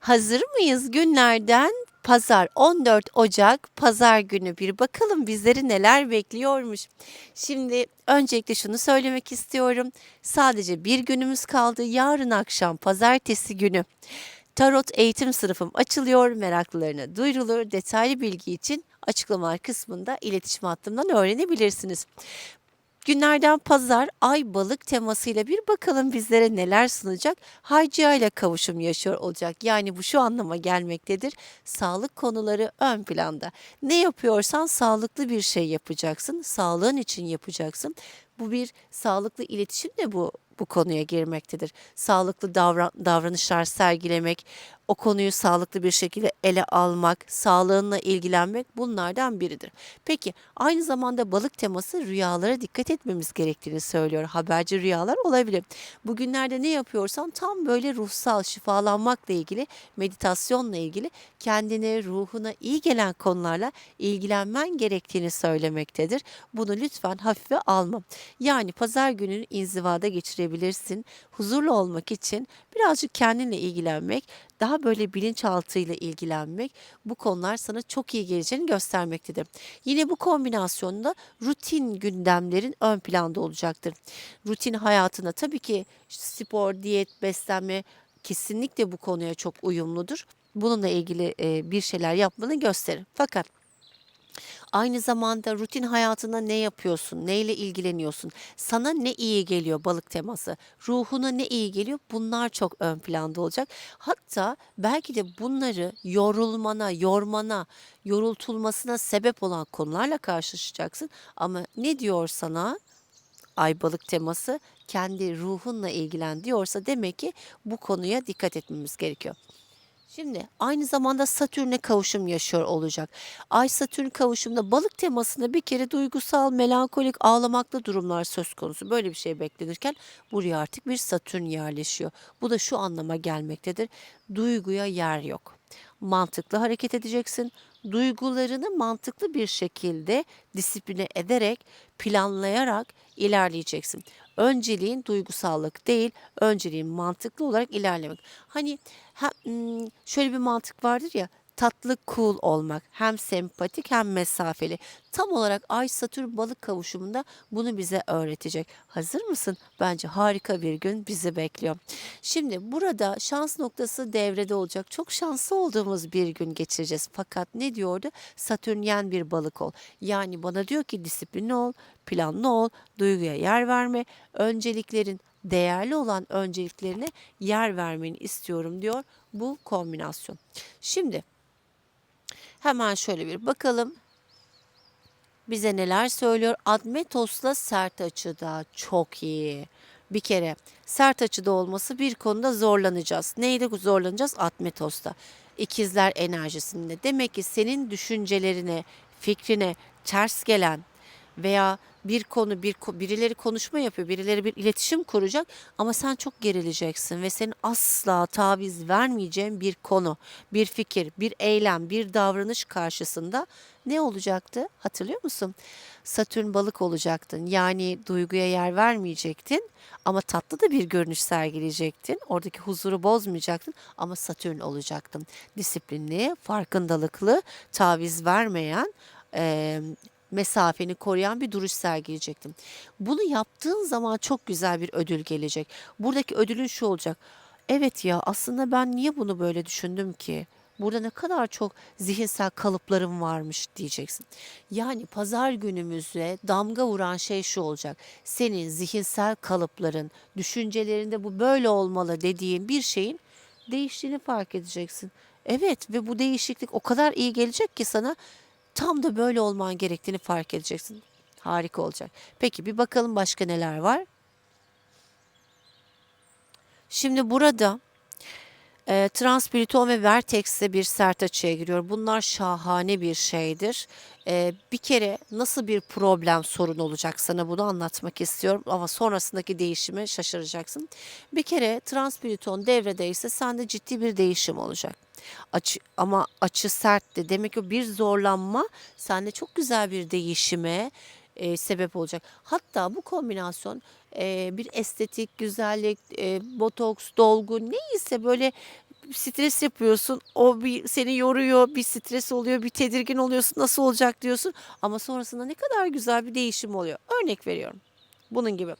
Hazır mıyız günlerden? Pazar 14 Ocak Pazar günü bir bakalım bizleri neler bekliyormuş. Şimdi öncelikle şunu söylemek istiyorum. Sadece bir günümüz kaldı. Yarın akşam pazartesi günü. Tarot eğitim sınıfım açılıyor. Meraklılarına duyurulur. Detaylı bilgi için açıklamalar kısmında iletişim hattımdan öğrenebilirsiniz. Günlerden pazar ay balık temasıyla bir bakalım bizlere neler sunacak. Hayciya ile kavuşum yaşıyor olacak. Yani bu şu anlama gelmektedir. Sağlık konuları ön planda. Ne yapıyorsan sağlıklı bir şey yapacaksın. Sağlığın için yapacaksın. Bu bir sağlıklı iletişim de bu bu konuya girmektedir. Sağlıklı davran davranışlar sergilemek, o konuyu sağlıklı bir şekilde ele almak, sağlığınla ilgilenmek bunlardan biridir. Peki aynı zamanda balık teması rüyalara dikkat etmemiz gerektiğini söylüyor. Haberci rüyalar olabilir. Bugünlerde ne yapıyorsan tam böyle ruhsal şifalanmakla ilgili, meditasyonla ilgili kendine, ruhuna iyi gelen konularla ilgilenmen gerektiğini söylemektedir. Bunu lütfen hafife alma. Yani pazar gününü inzivada geçirebilirsin. Huzurlu olmak için birazcık kendinle ilgilenmek, daha böyle bilinçaltıyla ilgilenmek bu konular sana çok iyi geleceğini göstermektedir. Yine bu kombinasyonda rutin gündemlerin ön planda olacaktır. Rutin hayatına tabii ki spor, diyet, beslenme kesinlikle bu konuya çok uyumludur. Bununla ilgili bir şeyler yapmanı gösterir. Fakat Aynı zamanda rutin hayatında ne yapıyorsun? Neyle ilgileniyorsun? Sana ne iyi geliyor balık teması? Ruhuna ne iyi geliyor? Bunlar çok ön planda olacak. Hatta belki de bunları yorulmana, yormana, yorultulmasına sebep olan konularla karşılaşacaksın. Ama ne diyor sana? Ay balık teması kendi ruhunla ilgilen diyorsa demek ki bu konuya dikkat etmemiz gerekiyor. Şimdi aynı zamanda Satürn'e kavuşum yaşıyor olacak. Ay Satürn kavuşumda balık temasında bir kere duygusal, melankolik, ağlamaklı durumlar söz konusu. Böyle bir şey beklenirken buraya artık bir Satürn yerleşiyor. Bu da şu anlama gelmektedir. Duyguya yer yok. Mantıklı hareket edeceksin. Duygularını mantıklı bir şekilde disipline ederek, planlayarak ilerleyeceksin. Önceliğin duygusallık değil, önceliğin mantıklı olarak ilerlemek. Hani ha, hmm, şöyle bir mantık vardır ya, tatlı cool olmak. Hem sempatik hem mesafeli. Tam olarak Ay Satürn balık kavuşumunda bunu bize öğretecek. Hazır mısın? Bence harika bir gün bizi bekliyor. Şimdi burada şans noktası devrede olacak. Çok şanslı olduğumuz bir gün geçireceğiz. Fakat ne diyordu? Satürnyen bir balık ol. Yani bana diyor ki disiplinli ol, planlı ol, duyguya yer verme, önceliklerin değerli olan önceliklerine yer vermeni istiyorum diyor bu kombinasyon. Şimdi Hemen şöyle bir bakalım. Bize neler söylüyor? Admetos'la sert açıda çok iyi. Bir kere sert açıda olması bir konuda zorlanacağız. Neyde zorlanacağız? Admetos'ta. İkizler enerjisinde. Demek ki senin düşüncelerine, fikrine ters gelen veya bir konu bir birileri konuşma yapıyor, birileri bir iletişim kuracak ama sen çok gerileceksin ve senin asla taviz vermeyeceğin bir konu, bir fikir, bir eylem, bir davranış karşısında ne olacaktı? Hatırlıyor musun? Satürn balık olacaktın. Yani duyguya yer vermeyecektin ama tatlı da bir görünüş sergileyecektin. Oradaki huzuru bozmayacaktın ama Satürn olacaktın. Disiplinli, farkındalıklı, taviz vermeyen, mesafeni koruyan bir duruş sergileyecektim. Bunu yaptığın zaman çok güzel bir ödül gelecek. Buradaki ödülün şu olacak. Evet ya aslında ben niye bunu böyle düşündüm ki? Burada ne kadar çok zihinsel kalıplarım varmış diyeceksin. Yani pazar günümüzde damga vuran şey şu olacak. Senin zihinsel kalıpların, düşüncelerinde bu böyle olmalı dediğin bir şeyin değiştiğini fark edeceksin. Evet ve bu değişiklik o kadar iyi gelecek ki sana Tam da böyle olman gerektiğini fark edeceksin. Harika olacak. Peki bir bakalım başka neler var. Şimdi burada e, Transpiriton ve Vertex'e bir sert açıya giriyor. Bunlar şahane bir şeydir. E, bir kere nasıl bir problem sorun olacak sana bunu anlatmak istiyorum ama sonrasındaki değişimi şaşıracaksın. Bir kere Transpiriton devredeyse sende ciddi bir değişim olacak. Açı, ama açı sertti. Demek ki bir zorlanma sende çok güzel bir değişime e, sebep olacak. Hatta bu kombinasyon e, bir estetik, güzellik, e, botoks, dolgu neyse böyle stres yapıyorsun. O bir seni yoruyor, bir stres oluyor, bir tedirgin oluyorsun. Nasıl olacak diyorsun. Ama sonrasında ne kadar güzel bir değişim oluyor. Örnek veriyorum. Bunun gibi.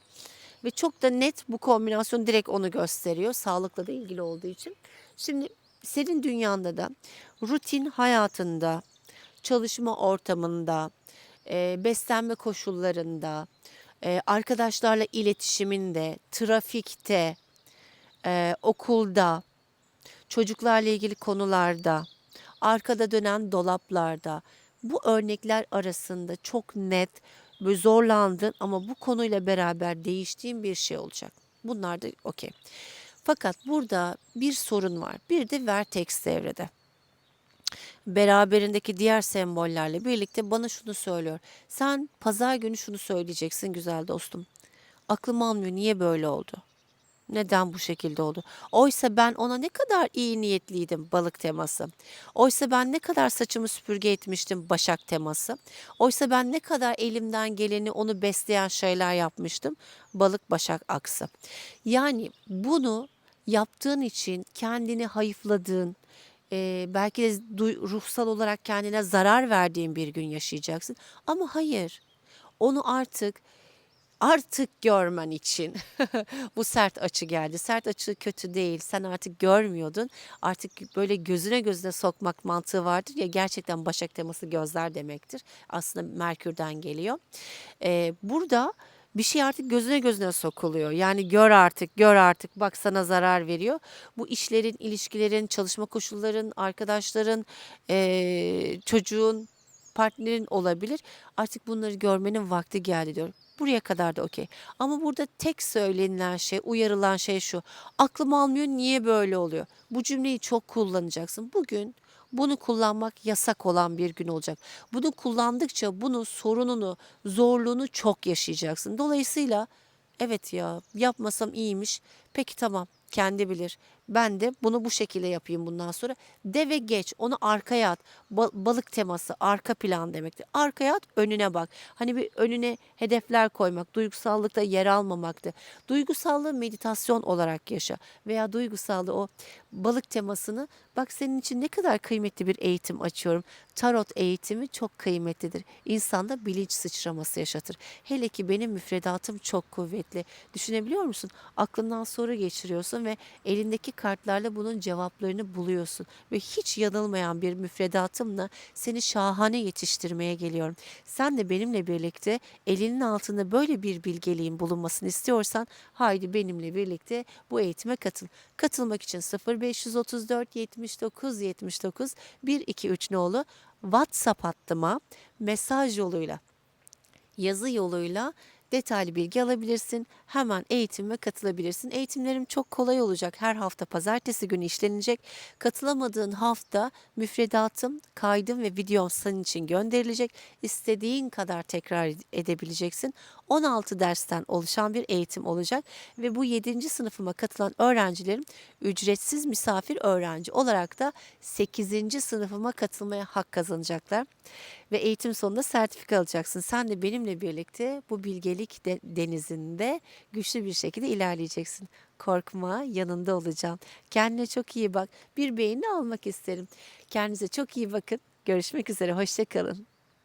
Ve çok da net bu kombinasyon direkt onu gösteriyor. Sağlıkla da ilgili olduğu için. Şimdi senin dünyanda da rutin hayatında, çalışma ortamında, e, beslenme koşullarında, e, arkadaşlarla iletişiminde, trafikte, e, okulda, çocuklarla ilgili konularda, arkada dönen dolaplarda bu örnekler arasında çok net ve zorlandın ama bu konuyla beraber değiştiğin bir şey olacak. Bunlar da okey. Fakat burada bir sorun var. Bir de vertex devrede. Beraberindeki diğer sembollerle birlikte bana şunu söylüyor. Sen pazar günü şunu söyleyeceksin güzel dostum. Aklım almıyor niye böyle oldu? Neden bu şekilde oldu? Oysa ben ona ne kadar iyi niyetliydim balık teması. Oysa ben ne kadar saçımı süpürge etmiştim başak teması. Oysa ben ne kadar elimden geleni onu besleyen şeyler yapmıştım balık başak aksı. Yani bunu yaptığın için kendini hayıfladığın, e, belki de ruhsal olarak kendine zarar verdiğin bir gün yaşayacaksın. Ama hayır, onu artık artık görmen için bu sert açı geldi. Sert açı kötü değil. Sen artık görmüyordun. Artık böyle gözüne gözüne sokmak mantığı vardır ya gerçekten başak teması gözler demektir. Aslında Merkür'den geliyor. Ee, burada bir şey artık gözüne gözüne sokuluyor. Yani gör artık, gör artık bak sana zarar veriyor. Bu işlerin, ilişkilerin, çalışma koşulların, arkadaşların, eee, çocuğun, partnerin olabilir. Artık bunları görmenin vakti geldi diyorum. Buraya kadar da okey. Ama burada tek söylenilen şey, uyarılan şey şu. Aklım almıyor, niye böyle oluyor? Bu cümleyi çok kullanacaksın. Bugün bunu kullanmak yasak olan bir gün olacak. Bunu kullandıkça bunun sorununu, zorluğunu çok yaşayacaksın. Dolayısıyla evet ya yapmasam iyiymiş. Peki tamam kendi bilir. Ben de bunu bu şekilde yapayım bundan sonra. De ve geç onu arkaya at. Ba- balık teması arka plan demektir. Arkaya at önüne bak. Hani bir önüne hedefler koymak, duygusallıkta yer almamaktı. Duygusallığı meditasyon olarak yaşa veya duygusallığı o balık temasını bak senin için ne kadar kıymetli bir eğitim açıyorum. Tarot eğitimi çok kıymetlidir. İnsanda bilinç sıçraması yaşatır. Hele ki benim müfredatım çok kuvvetli. Düşünebiliyor musun? Aklından soru geçiriyorsun ve elindeki kartlarla bunun cevaplarını buluyorsun. Ve hiç yanılmayan bir müfredatımla seni şahane yetiştirmeye geliyorum. Sen de benimle birlikte elinin altında böyle bir bilgeliğin bulunmasını istiyorsan haydi benimle birlikte bu eğitime katıl. Katılmak için 0534 79 79 123 nolu WhatsApp hattıma mesaj yoluyla yazı yoluyla detaylı bilgi alabilirsin. Hemen eğitime katılabilirsin. Eğitimlerim çok kolay olacak. Her hafta pazartesi günü işlenecek. Katılamadığın hafta müfredatım, kaydım ve videom senin için gönderilecek. İstediğin kadar tekrar edebileceksin. 16 dersten oluşan bir eğitim olacak ve bu 7. sınıfıma katılan öğrencilerim ücretsiz misafir öğrenci olarak da 8. sınıfıma katılmaya hak kazanacaklar ve eğitim sonunda sertifika alacaksın. Sen de benimle birlikte bu bilgelik de- denizinde güçlü bir şekilde ilerleyeceksin. Korkma, yanında olacağım. Kendine çok iyi bak. Bir beğeni almak isterim. Kendinize çok iyi bakın. Görüşmek üzere, hoşça kalın.